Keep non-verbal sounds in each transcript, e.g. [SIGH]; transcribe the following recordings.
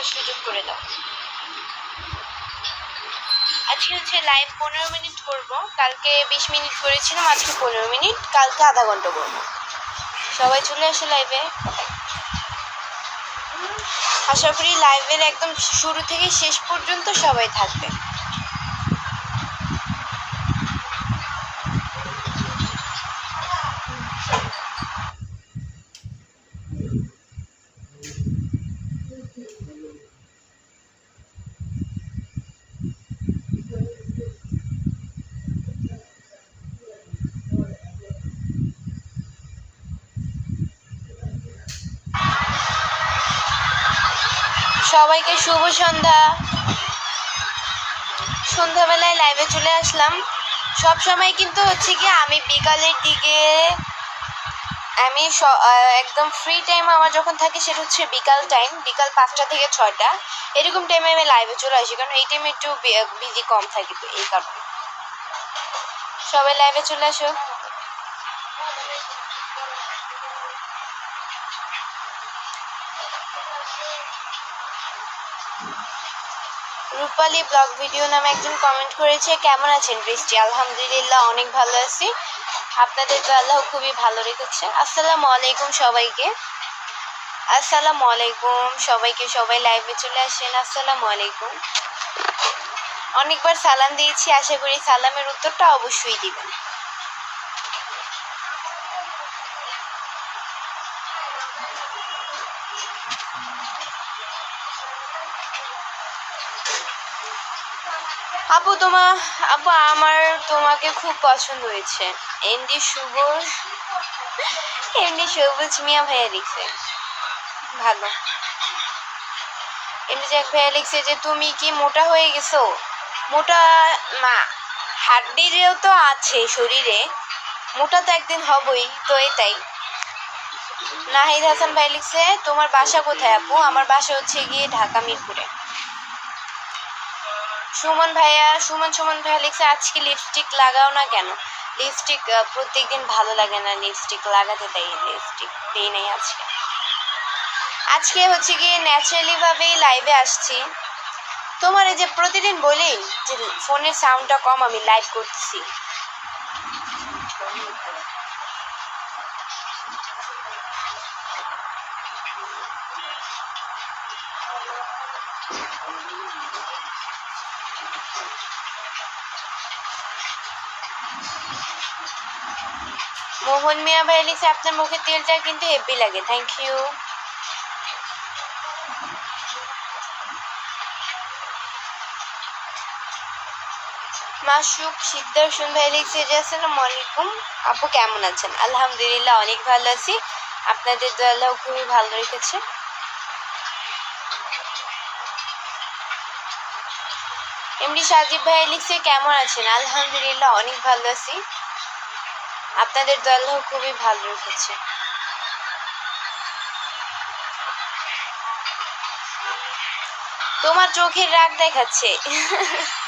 দেখার সুযোগ করে দাও। আজকে হচ্ছে লাইভ পনেরো মিনিট করব কালকে বিশ মিনিট করেছিলাম, আজকে পনেরো মিনিট। কালকে আধা ঘণ্টা করব। সবাই চলে আসে লাইভে আশা করি লাইভের একদম শুরু থেকে শেষ পর্যন্ত সবাই থাকবে সবাইকে শুভ সন্ধ্যা। সন্ধ্যাবেলায় লাইভে চলে আসলাম। সব সময় কিন্তু হচ্ছে কি আমি বিকালের দিকে, আমি একদম ফ্রি টাইম আমার যখন থাকে সেটা হচ্ছে বিকাল টাইম বিকাল পাঁচটা থেকে ছয়টা। এরকম টাইমে আমি লাইভে চলে আসি, কারণ এই টাইমে একটু বিজি কম থাকে তো এই কারণে। সবাই লাইভে চলে আসো। রূপালী ব্লগ ভিডিও নামে একজন কমেন্ট করেছে, কেমন আছেন বৃষ্টি? আলহামদুলিল্লাহ, অনেক ভালো আছি। আপনাদের তো আল্লাহ খুবই ভালো রেখেছে। আসসালামু আলাইকুম সবাইকে। আসসালামু আলাইকুম সবাইকে। সবাই লাইভে চলে আসেন। আসসালামু আলাইকুম। অনেকবার সালাম দিয়েছি। আশা করি সালামের উত্তরটা অবশ্যই দিবেন। আপু, তোমা, আপু, আমার তোমাকে খুব পছন্দ হয়েছে। এমডি শুভ এমডি সবুজ মিয়া ভাইয়া লিখছে। ভালো। এমডি জ্যাক ভাইয়া লিখছে যে, তুমি কি মোটা হয়ে গেছো? মোটা না, হাড্ডিরেও তো আছে শরীরে। মোটা তো একদিন হবই, তো এটাই। নাহিদ হাসান ভাই লিখছে, তোমার বাসা কোথায় আপু? আমার বাসা হচ্ছে গিয়ে ঢাকা মিরপুরে। সুমন ভাইয়া, সুমন সুমন ভাইয়া লিখছে, আজকে লিপস্টিক লাগাও না কেন? লিপস্টিক প্রত্যেকদিন ভালো লাগে না লিপস্টিক লাগাতে তাই লিপস্টিক দিই নাই আজকে। আজকে হচ্ছে গিয়ে ন্যাচারালি ভাবেই লাইভে আসছি। তোমার এই যে প্রতিদিন বলি যে ফোনের সাউন্ডটা কম, আমি লাইভ করতেছি মোহন মিয়া ভাই লিখছে, আপনার মুখে তেলটা কিন্তু হেভি লাগে। থ্যাংক ইউ মাসুক সিদ্ধার্থন ভাই লিখছে যে আসসালামু আলাইকুম। আপু কেমন আছেন? আলহামদুলিল্লাহ, অনেক ভালো আছি। আপনাদের আল্লাহ খুবই ভালো রেখেছে এমনি সাজিব ভাই লিখছে, কেমন আছেন? আলহামদুলিল্লাহ, অনেক ভালো আছি। আপনাদের আল্লাহ খুবই ভালো রেখেছে। তোমার চোখের রাগ দেখাচ্ছে। [LAUGHS]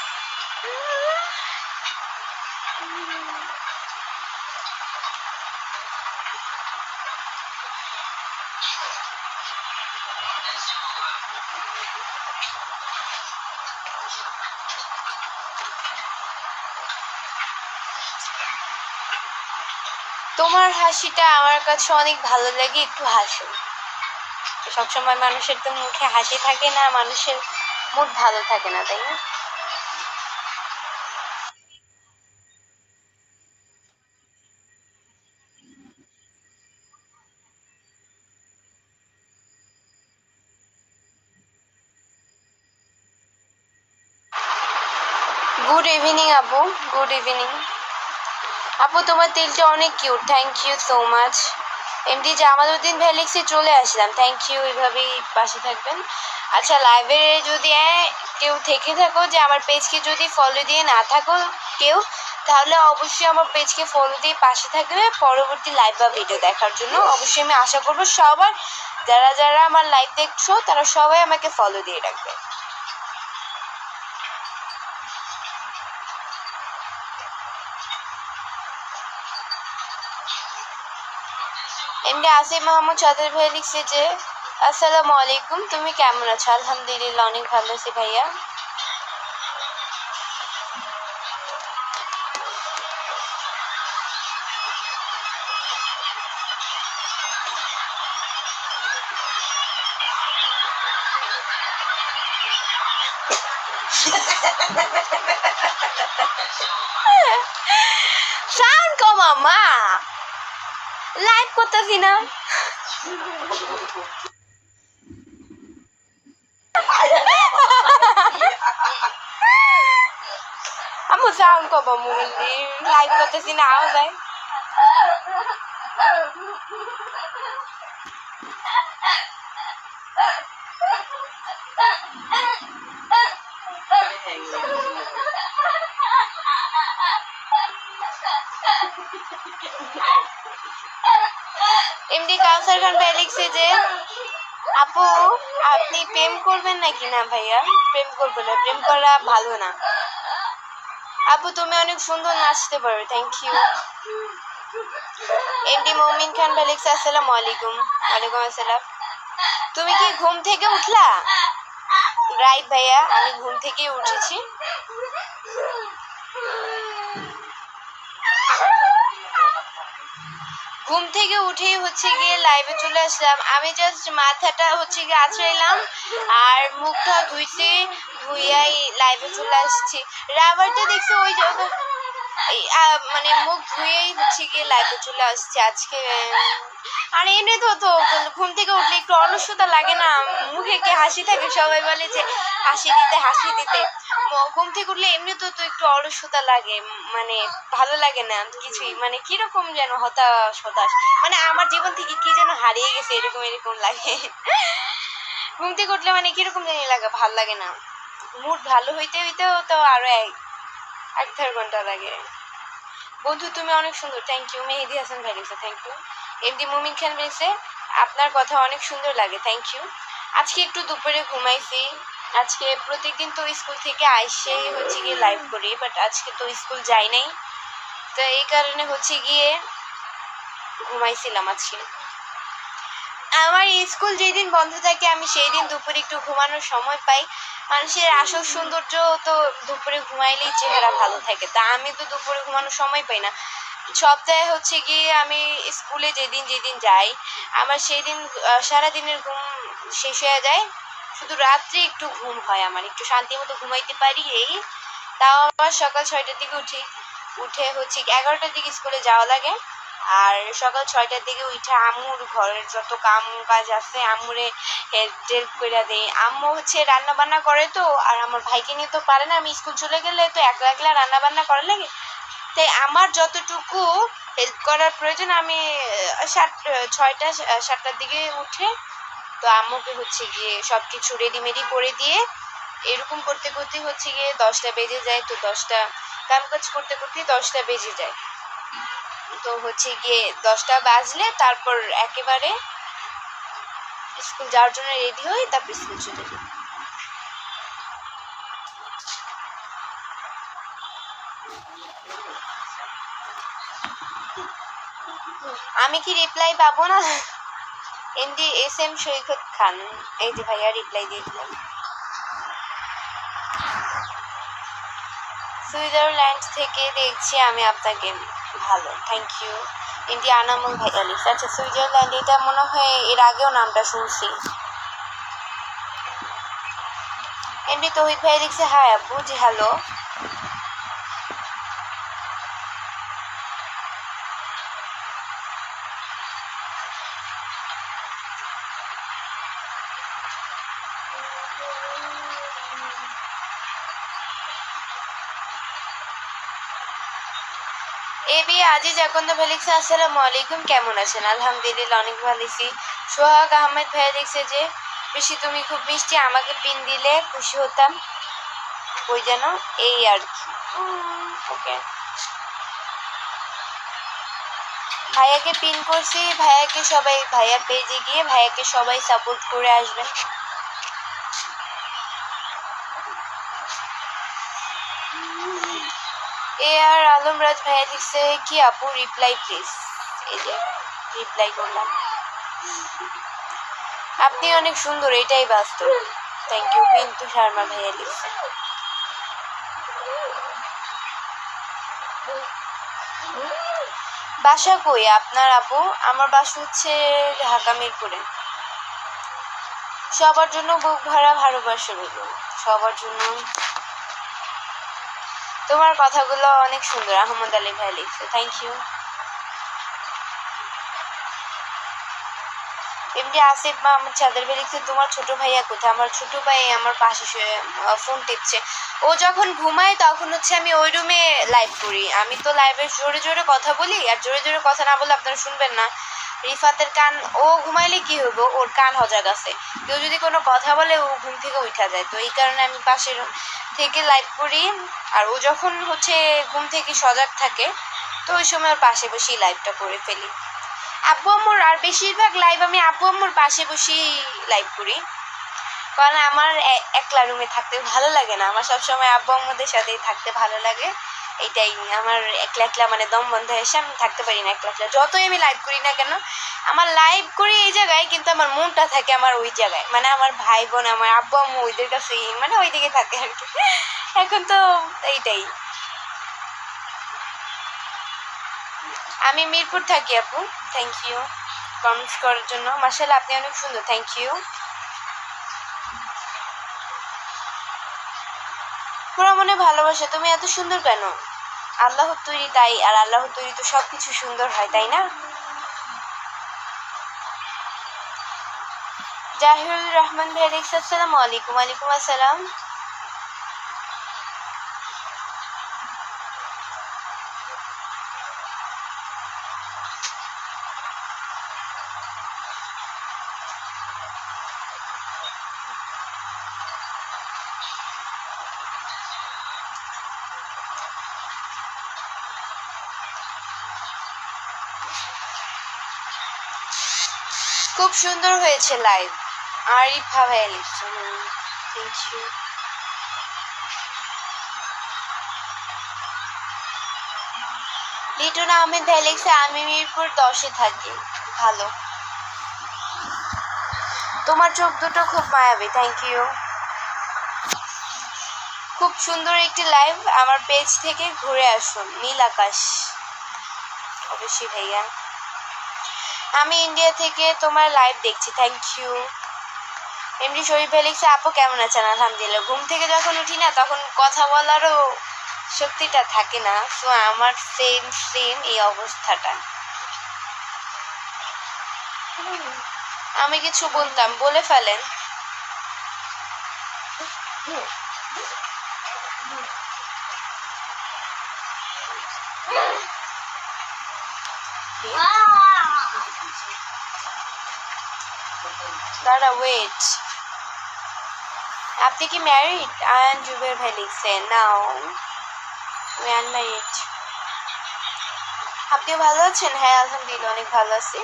তোমার হাসিটা আমার কাছে অনেক ভালো লাগে, একটু হাসো। সবসময় মানুষের তো মুখে হাসি থাকে না, মানুষের মুড ভালো থাকে না, তাই না? গুড ইভিনিং আপু গুড ইভিনিং আপু তোমার তেলটা অনেক cute thank you so much MD Jamaluddin ভাই লিখছে চলে আসলাম থ্যাংক ইউ এইভাবেই পাশে থাকবেন। আচ্ছা লাইভে যদি কেউ থেকে থাকো যে আমার পেজকে যদি ফলো দিয়ে না থাকো কেউ তাহলে অবশ্যই আমার পেজকে ফলো দিয়ে পাশে থাকবে পরবর্তী লাইভ বা ভিডিও দেখার জন্য। অবশ্যই আমি আশা করব সবার যারা যারা আমার লাইভ দেখছ তারা সবাই আমাকে ফলো দিয়ে রাখবে। এমনি আসিফ মাহমুদ চৌধুরী ভাই লিখছে যে, আসসালামু আলাইকুম, তুমি কেমন আছো? আলহামদুলিল্লাহ, অনেক ভালো আছি ভাইয়া। সাউন্ড কমা মা লাইভ করতেছি না আম্মু সাউন্ড কমা মুরলি লাইভ করতেছি না আও যায় এমডি কাউসার খান ভাই লিখছে যে, আপু, আপনি প্রেম করবেন নাকি না ভাইয়া? প্রেম করব না, প্রেম করা ভালো না। আপু, তুমি অনেক সুন্দর নাচতে পারো থ্যাংক ইউ এমডি মমিন খান ভাই লিখছে, আসসালামু আলাইকুম। ওয়ালাইকুম আসসালাম। তুমি কি ঘুম থেকে উঠলা? রাইট ভাইয়া, আমি ঘুম থেকে উঠেছি। ঘুম থেকে উঠেই হচ্ছে গিয়ে লাইভে চলে আসলাম। আমি জাস্ট মাথাটা হচ্ছে গিয়ে আছড়াইলাম আর মুখটা ধুইতে ধুইয়াই লাইভে চলে আসছি। রাবারটা দেখছি ওই মানে মুখ ধুয়েই হচ্ছে গিয়ে লাইভে চলে আসছে আজকে। আর এমনি তো তো ঘুম থেকে উঠলে একটু অলসতা লাগে না। মুখে কি হাসি থাকে, সবাই বলে যে হাসি দিতে হাসি দিতে। ঘুম থেকে উঠলে এমনি তো একটু অলসতা লাগে মানে ভালো লাগে না কিছুই। মানে কীরকম যেন হতাশ হতাশ। মানে আমার জীবন থেকে কি যেন হারিয়ে গেছে এরকম এরকম লাগে। ঘুম থেকে উঠলে মানে কীরকম জানি লাগে, ভালো লাগে না। মুড ভালো হইতে হইতেও তো আরও এক এক দেড় ঘণ্টা লাগে। বন্ধু, তুমি অনেক সুন্দর। থ্যাংক ইউ মেহেদি হাসান ভাই লিখছে থ্যাংক ইউ এমডি মুমিন খান লিখছে আপনার কথা অনেক সুন্দর লাগে থ্যাংক ইউ আজকে একটু দুপুরে ঘুমাইছি। আজকে প্রত্যেকদিন তো স্কুল থেকে আইসেই হচ্ছে গিয়ে লাইভ করি বাট আজকে তো স্কুল যাই নাই। তো এই কারণে হচ্ছে গিয়ে ঘুমাইছিলাম আজকে। আমার স্কুল যেদিন বন্ধ থাকে, আমি সেই দিন দুপুরে একটু ঘুমানোর সময় পাই। মানুষের আসল সৌন্দর্য তো দুপুরে ঘুমাইলেই চেহারা ভালো থাকে। তা আমি তো দুপুরে ঘুমানোর সময় পাই না। সপ্তাহে হচ্ছে গিয়ে আমি স্কুলে যেদিন যেদিন যাই, আমার সেই দিন সারাদিনের ঘুম শেষ হয়ে যায়। শুধু রাত্রে একটু ঘুম হয় আমার, একটু শান্তি মতো ঘুমাইতে পারি এই। তাও আবার সকাল ছয়টার দিকে উঠি, উঠে হচ্ছে এগারোটার দিকে স্কুলে যাওয়া লাগে। আর সকাল ছয়টার দিকে উঠে আম্মুর ঘরের যত কাম কাজ আছে, আম্মুরে হেল্প করে দেই। আম্মু হচ্ছে রান্না বান্না করে তো, আর আমার ভাইকে নিয়ে তো পারে না, আমি স্কুল চলে গেলে তো একলা একলা রান্না বান্না করা লাগে। তাই আমার যতটুকু হেল্প করার প্রয়োজন, আমি সাত, ছয়টা, সাতটার দিকে উঠে তো আম্মুকে হচ্ছে গিয়ে সব কিছু রেডিমেডি করে দিয়ে এরকম করতে করতে হচ্ছে গিয়ে দশটা বেজে যায়, তো দশটা কাম কাজ করতে করতে দশটা বেজে যায়। তো হচ্ছে গিয়ে দশটা বাজলে তারপর একেবারে স্কুল যাওয়ার জন্য রেডি হই তারপর স্কুল চলে যাই। আমি কি রিপ্লাই পাবো না? MD S M Saikat Khan. এই যে ভাইয়া রিপ্লাই দিয়ে দিলাম সুইজারল্যান্ড থেকে দেখছি আমি আপনাকে। ভালো থ্যাংক ইউ এমডি আনামুল ভাইয়া লিখছে আচ্ছা সুইজারল্যান্ড এটা মনে হয় এর আগেও নামটা শুনছি। এমডি তৌহিদ ভাই লিখছে হ্যাঁ আপু জি hello A B Aziz Akand লিখছে আসসালামু আলাইকুম। কেমন আছেন? আলহামদুলিল্লাহ, অনেক ভালো আছি। সোহাগ আহমেদ ভাই দেখছে যে, বেশি তুমি খুব মিষ্টি, আমাকে পিন দিলে খুশি হতাম। ওই যেন এই আর কি। ওকে। ভাইয়াকে পিন করছি, ভাইয়াকে সবাই, ভাইয়া পেজে গিয়ে ভাইয়াকে সবাই সাপোর্ট করে আসবেন এ আর আলমরাজ ভাইয়া লিখছে, কি আপু রিপ্লাই প্লিজ এই যে রিপ্লাই করলাম। আপনি অনেক সুন্দর, এটাই বাস্তব। থ্যাংক ইউ পিন্টু শর্মা ভাইয়া লিখছে। বাসা কই? আপনার আপু? আমার বাসা হচ্ছে ঢাকা মিরপুরে। সবার জন্য বুক ভরা ভালোবাসা রইল সবার জন্য তোমার কথাগুলো অনেক সুন্দর, আহমদ আলী ভাই লিখছে থ্যাংক ইউ এমনি আসিফ মাহমুদ চাঁদের ভাই লিখছে, তোমার ছোট ভাইয়া কোথায়? আমার ছোট ভাই আমার পাশে শুয়ে ফোন টিপছে। ও যখন ঘুমায় তখন হচ্ছে আমি ওই রুমে লাইভ করি। আমি তো লাইভে জোরে জোরে কথা বলি, আর জোরে জোরে কথা না বলে আপনারা শুনবেন না। রিফাতের কান, ও ঘুমাইলে কি হইব? ওর কান হজাগ আছে। কেউ যদি কোনো কথা বলে, ও ঘুম থেকে উঠা যায়। তো এই কারণে আমি পাশের থেকে লাইভ করি আর ও যখন হচ্ছে ঘুম থেকে সজাগ থাকে, তো ওই সময় ওর পাশে বসেই লাইভটা করে ফেলি। আব্বু আম্মুর, আর বেশিরভাগ লাইভ আমি আব্বু আম্মুর পাশে বসেই লাইভ করি। কারণ আমার একলা রুমে থাকতে ভালো লাগে না। আমার সবসময় আব্বু আম্মুদের সাথেই থাকতে ভালো লাগে। এইটাই আমার একলা একলা মানে দম বন্ধ এসে আমি থাকতে পারি না একলা একলা। যতই আমি লাইভ করি না কেন, আমার লাইভ করি এই জায়গায়, কিন্তু আমার মনটা থাকে আমার ওই জায়গায়। মানে আমার ভাই বোন আমার আব্বু আম্মু ওইদের কাছেই মানে ওই দিকে থাকে আর কি। এখন তো এইটাই। আমি মিরপুর থাকি আপু থ্যাংক ইউ কমেন্টস করার জন্য। মার্শাল্লাহ আপনি অনেক সুন্দর থ্যাংক ইউ পুরো মনে ভালোবাসা, তুমি এত সুন্দর কেন? আল্লাহ তৈরি তাই, আর আল্লাহ তৈরি তো সব কিছু সুন্দর হয়, তাই না? জাহিরুল রহমান ভাই দেখছি আসসালামু আলাইকুম আলাইকুম আসসালাম। খুব সুন্দর হয়েছে লাইভ আরিফা ভাইয়া লিখছে থ্যাংক ইউ লিটন আহমেদ ভাই লিখছে, আমি মিরপুর দশে থাকি। ভালো। তোমার চোখ দুটো খুব মায়াবী থ্যাংক ইউ খুব সুন্দর একটি লাইভ আমার পেজ থেকে ঘুরে আসুন, নীল আকাশ। অবশ্যই ভাইয়া। আমি ইন্ডিয়া থেকে তোমার লাইভ দেখছি থ্যাংক ইউ এমনি শরীফ লিখছে, আপু কেমন আছেন? আলহামদুলিল্লাহ। ঘুম থেকে যখন উঠি না, তখন কথা বলারও শক্তিটা থাকে না। সো আমার সেম সেম এই অবস্থাটা। আমি কিছু বলতাম, বলে ফেলেন। দাঁড়া ওয়েট আপনি কি ম্যারিড আয়ান জুবের ভাই লিখছেন নাও আমি আনম্যারিড আপনিও ভালো আছেন? হ্যাঁ আলহামদুলিল্লাহ, অনেক ভালো আছি।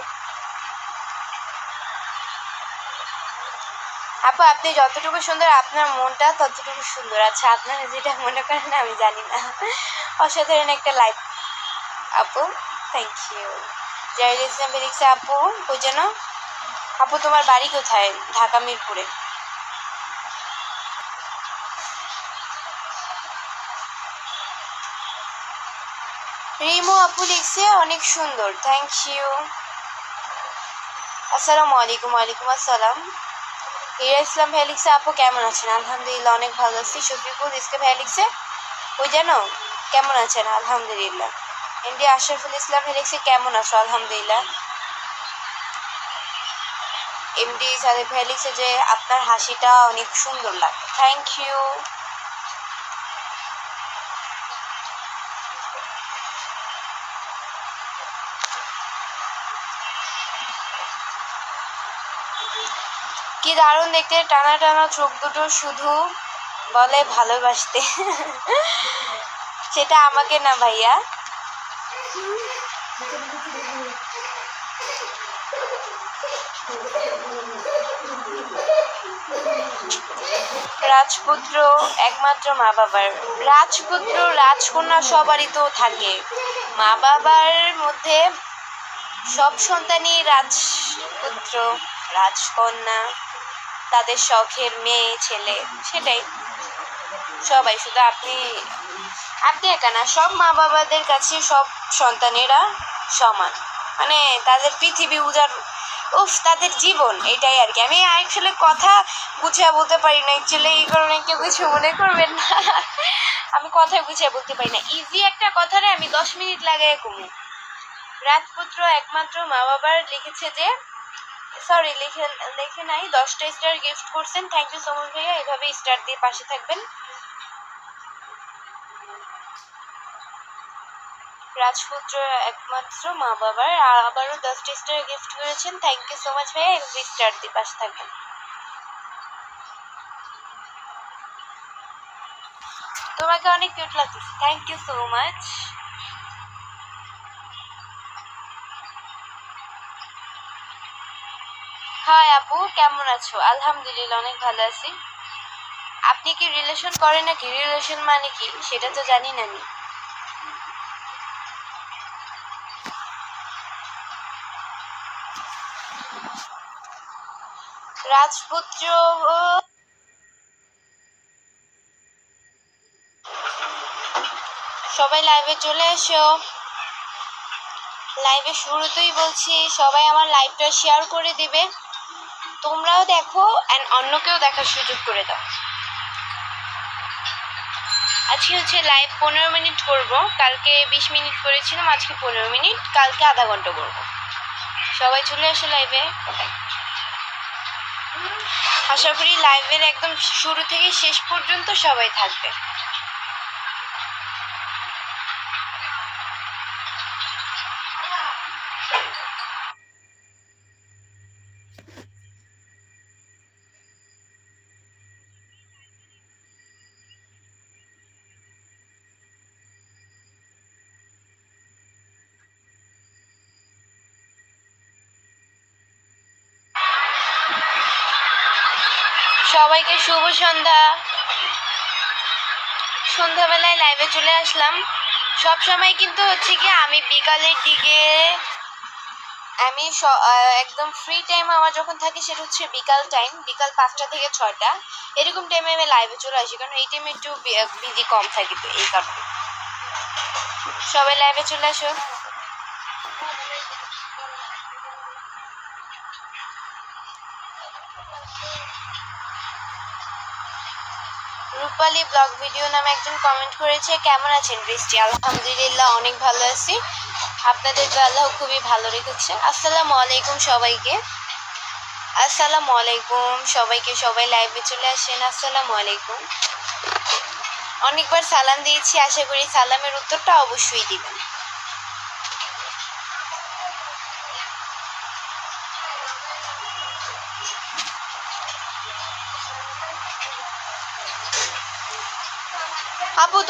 আপু, আপনি যতটুকু সুন্দর, আপনার মনটা ততটুকু সুন্দর। আচ্ছা আপনারা যেটা মনে করেন, আমি জানি না। অসাধারণ একটা লাইফ আপু থ্যাংক ইউ জাহির ইসলাম লিখছে আপু যেন আপু, তোমার বাড়ি কোথায়? ঢাকা মিরপুরে। রিমু আপু লিখছে, অনেক সুন্দর। থ্যাংক ইউ আসসালামু আলাইকুম, ওয়ালাইকুম আসসালাম। হিরা ইসলাম ভাই লিখছে, আপু কেমন আছেন? আলহামদুলিল্লাহ, অনেক ভালো আছি। শফিকুল ইসকে ভাই লিখছে, ওই জানো, কেমন আছেন? আলহামদুলিল্লাহ। এমডি আশরাফুল ইসলাম ভাই লিখছে, কেমন আছো? আলহামদুলিল্লাহ। এমডি ভাই লিখছে যে আপনার হাসিটা অনেক সুন্দর লাগে। থ্যাংক ইউ কি দারুণ দেখতে, টানা টানা চোখ দুটো শুধু বলে ভালোবাসতে। সেটা আমাকে না ভাইয়া। রাজপুত্র একমাত্র মা বাবার। রাজপুত্র, রাজকন্যা সবারই তো থাকে। মা বাবার মধ্যে সব সন্তানই রাজপুত্র, রাজকন্যা, তাদের শখের মেয়ে, ছেলে, সেটাই। সবাই শুধু আপনি আপনি একা না, সব মা বাবাদের কাছে সব সন্তানেরা সমান। মানে তাদের পৃথিবী উজাড় উফ, তাদের জীবন, এটাই আর কি। আমি অ্যাকচুয়ালি কথা গুছিয়ে বলতে পারি না অ্যাকচুয়ালি এই কারণে কেউ কিছু মনে করবেন না। আমি কথা গুছিয়ে বলতে পারি না। ইজি একটা কথা রে আমি দশ মিনিট লাগাই কমু রাজপুত্র একমাত্র মা বাবার লিখেছে যে সরি লিখে লিখে নাই, দশটা স্টার গিফট করছেন। থ্যাংক ইউ সো মাচ ভাইয়া, এভাবে স্টার দিয়ে পাশে থাকবেন। রাজপুত্র একমাত্র মা বাবার। আবারও দশটা স্টার গিফট করেছেন। থ্যাংক ইউ সো মাচ ভাইয়া। এভাবে স্টার দিয়ে পাশে থাকবেন তোমাকে অনেক কিউট লাগতেছে। Thank you so much hi আপু, কেমন আছো? আলহামদুলিল্লাহ, অনেক ভালো আছি। আপনি কি রিলেশন করেন নাকি? রিলেশন মানে কি? সেটা তো জানি না আমি। রাজপুত্র সবাই লাইভে চলে এসো। লাইভে শুরুতেই বলছি, সবাই আমার লাইভটা শেয়ার করে দিবে। তোমরাও দেখো অ্যান্ড অন্যকেও দেখার সুযোগ করে দাও। আজকে হচ্ছে লাইভ পনেরো মিনিট করব। কালকে বিশ মিনিট করেছিলাম, আজকে পনেরো মিনিট, কালকে আধা ঘণ্টা করব। সবাই চলে আসে লাইভে আশা করি লাইভের একদম শুরু থেকে শেষ পর্যন্ত সবাই থাকবে। সবাইকে শুভ সন্ধ্যা। সন্ধ্যাবেলায় লাইভে চলে আসলাম। সব সময় কিন্তু হচ্ছে কি, আমি বিকালের দিকে, আমি একদম ফ্রি টাইম আমার যখন থাকে সেটা হচ্ছে বিকাল টাইম বিকাল পাঁচটা থেকে ছয়টা। এরকম টাইমে আমি লাইভে চলে আসি, কারণ এই টাইমে একটু বিজি কম থাকে তো এই কারণে। সবাই লাইভে চলে আসো। রূপালী ব্লগ ভিডিও নামে একজন কমেন্ট করেছে, কেমন আছেন বৃষ্টি? আলহামদুলিল্লাহ, অনেক ভালো আছি। আপনাদের তো আল্লাহ খুবই ভালো রেখেছে। আসসালামু আলাইকুম সবাইকে। আসসালামু আলাইকুম সবাইকে। সবাই লাইভে চলে আসেন। আসসালামু আলাইকুম। অনেকবার সালাম দিয়েছি। আশা করি সালামের উত্তরটা অবশ্যই দিবেন।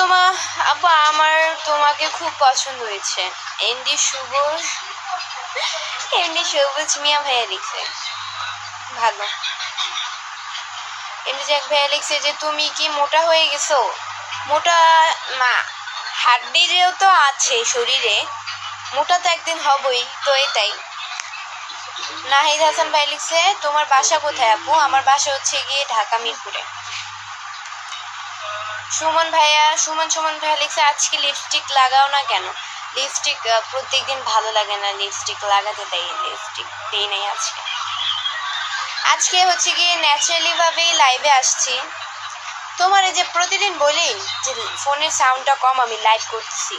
আপু তোমা আপু, আমার তোমাকে খুব পছন্দ হয়েছে। এমডি শুভ এমডি সবুজ মিয়া ভাইয়া লিখছে। ভালো। এমডি জ্যাক ভাইয়া লিখছে যে, তুমি কি মোটা হয়ে গেছো? মোটা মা হাড্ডি তো আছে শরীরে, মোটা তো একদিন হবই, তো এটাই। নাহিদ হাসান ভাই লিখছে, তোমার বাসা কোথায় আপু? আমার বাসা হচ্ছে গিয়ে ঢাকা মিরপুরে। সুমন ভাইয়া, সুমন সুমন ভাইয়া লিখছে, আজকে লিপস্টিক লাগাও না কেন? লিপস্টিক প্রত্যেকদিন ভালো লাগে না লিপস্টিক লাগাতে দেয় লিপস্টিক দেই নাই আজকে। আজকে হচ্ছে গিয়ে ন্যাচারালি ভাবেই লাইভে আসছি। তোমার এই যে প্রতিদিন বলি যে ফোনের সাউন্ডটা কম, আমি লাইভ করতেছি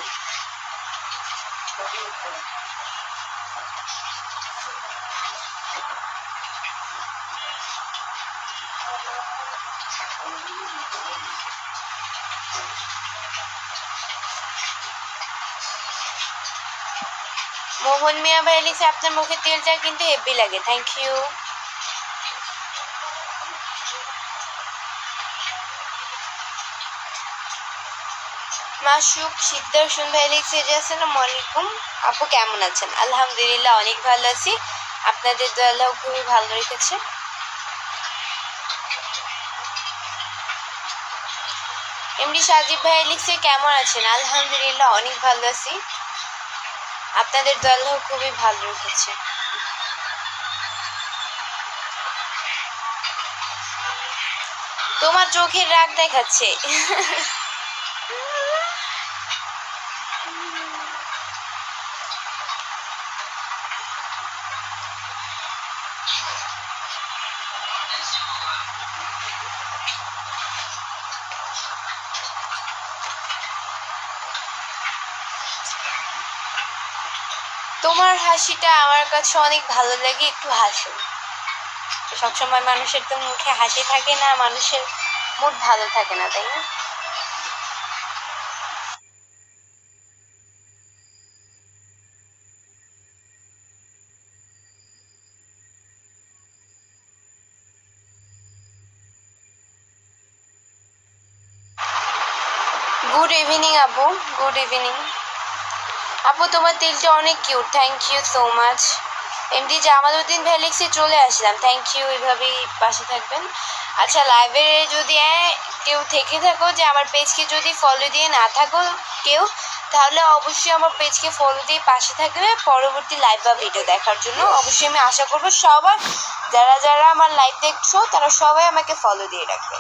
মোহন মিয়া ভাই লিখছে আপনার মুখে তেলটা কিন্তু হেভি লাগে। থ্যাংক ইউ মাসুক সিদ্ধার্থন ভাই লিখছে যে আসসালামু আলাইকুম। আপু কেমন আছেন? আলহামদুলিল্লাহ, অনেক ভালো আছি। আপনাদের তো খুবই ভালো রেখেছে। এমডি সাজিব ভাই লিখছে, কেমন আছেন? আলহামদুলিল্লাহ, অনেক ভালো আছি। আপনাদের দলও খুবই ভালো রেখেছে তোমার চোখের রাগ দেখাচ্ছে। [LAUGHS] তোমার হাসিটা আমার কাছে অনেক ভালো লাগে, একটু হাসো। সবসময় মানুষের তো মুখে হাসি থাকে না, মানুষের মুড ভালো থাকে না, তাই না? গুড ইভিনিং আপু গুড ইভিনিং তিলটা অনেক cute thank you so much MD Jamaluddin ভ্যালিক্সে চলে আসলাম থ্যাংক ইউ এইভাবেই পাশে থাকবেন। আচ্ছা লাইভে যদি কেউ থেকে থাকো যে আমার পেজকে যদি ফলো দিয়ে না থাকো কেউ তাহলে অবশ্যই আমার পেজকে ফলো দিয়ে পাশে থাকবে পরবর্তী লাইভ বা ভিডিও দেখার জন্য। অবশ্যই আমি আশা করব সবার যারা যারা আমার লাইভ দেখছ তারা সবাই আমাকে ফলো দিয়ে রাখবে।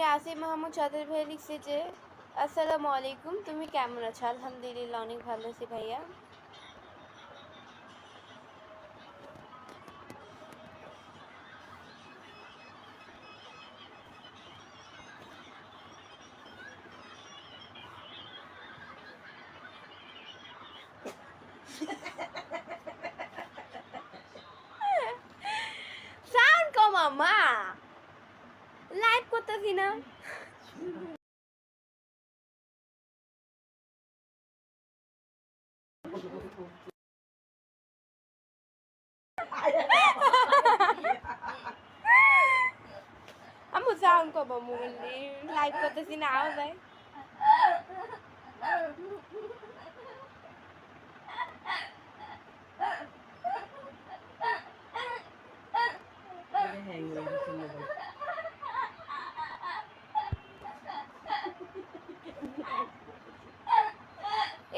এমনি আসিফ মাহমুদ সাদের ভাই লিখছে যে আসসালামু আলাইকুম, তুমি কেমন আছো? আলহামদুলিল্লাহ, অনেক ভালো আছি ভাইয়া। সাউন্ড কমা, মা। লাইভ করতেছি না আমি সাউন্ড কমা মোবাইল লাইভ করতেছি না আওয়াজ হয়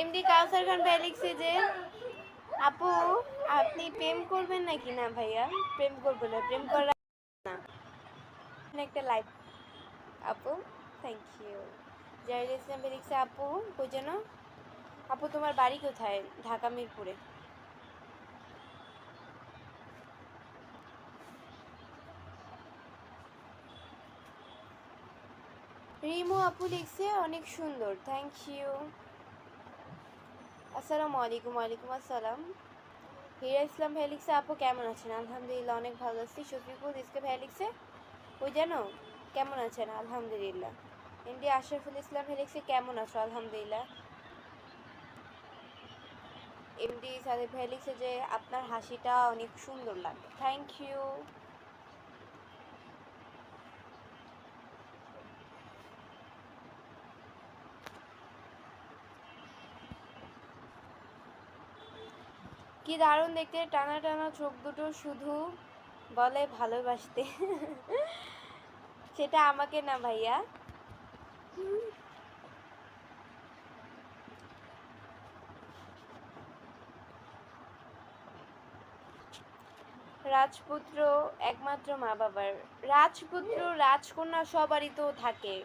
এমডি কাউসার খান ভাই লিখছে যে, আপু, আপনি প্রেম করবেন নাকি না ভাইয়া? প্রেম করব না, প্রেম করা না। একটা লাইভ আপু থ্যাংক ইউ জাহির ইসলাম ভাই লিখছে, আপু, কই যেন আপু, তোমার বাড়ি কোথায়? ঢাকা মিরপুরে। রিমু আপু লিখছে, অনেক সুন্দর থ্যাংক ইউ আসসালামু আলাইকুম, ওয়ালাইকুম আসসালাম। হিরা ইসলাম লিখছে আপু কেমন আছেন? আলহামদুলিল্লাহ, অনেক ভালো আছি। শফিকুল ইসকে লিখছে ওই জানো, কেমন আছেন? আলহামদুলিল্লাহ। এমডি আশরাফুল ইসলাম লিখছে কেমন আছো? আলহামদুলিল্লাহ। এমডি সাদেক ভাই লিখছে যে আপনার হাসিটা অনেক সুন্দর লাগে। থ্যাংক ইউ কি দারুণ দেখতে, টানা টানা চোখ দুটো শুধু বলে ভালোবাসতে। সেটা আমাকে না ভাইয়া। রাজপুত্র একমাত্র মা বাবার। রাজপুত্র, রাজকন্যা সবারই তো থাকে।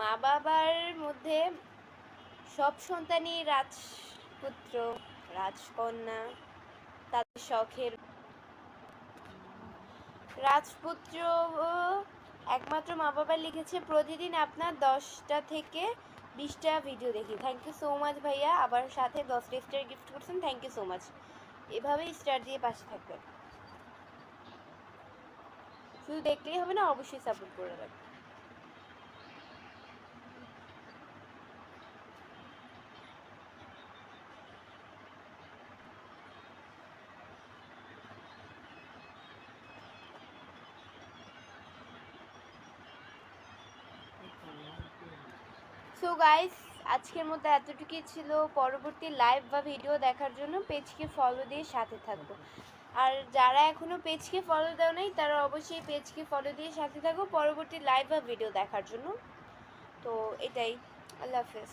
মা বাবার মধ্যে সব সন্তানই রাজপুত্র, রাজকন্যা। তাদের শখের রাজপুত্র একমাত্র মা বাবা লিখেছে, প্রতিদিন আপনার দশটা থেকে বিশটা ভিডিও দেখি। থ্যাংক ইউ সো মাচ ভাইয়া। আবার সাথে দশটা স্টার গিফট করছেন। থ্যাংক ইউ সো মাচ এভাবেই স্টার দিয়ে পাশে থাকবেন। শুধু দেখলেই হবে না, অবশ্যই সাপোর্ট করে রাখবেন। সো গাইস আজকের মতো এতটুকুই ছিল। পরবর্তী লাইভ বা ভিডিও দেখার জন্য পেজকে ফলো দিয়ে সাথে থাকব আর যারা এখনও পেজকে ফলো দেওয়া নাই, তারা অবশ্যই পেজকে ফলো দিয়ে সাথে থাকো। পরবর্তী লাইভ বা ভিডিও দেখার জন্য। তো, এটাই। আল্লাহ হাফেজ।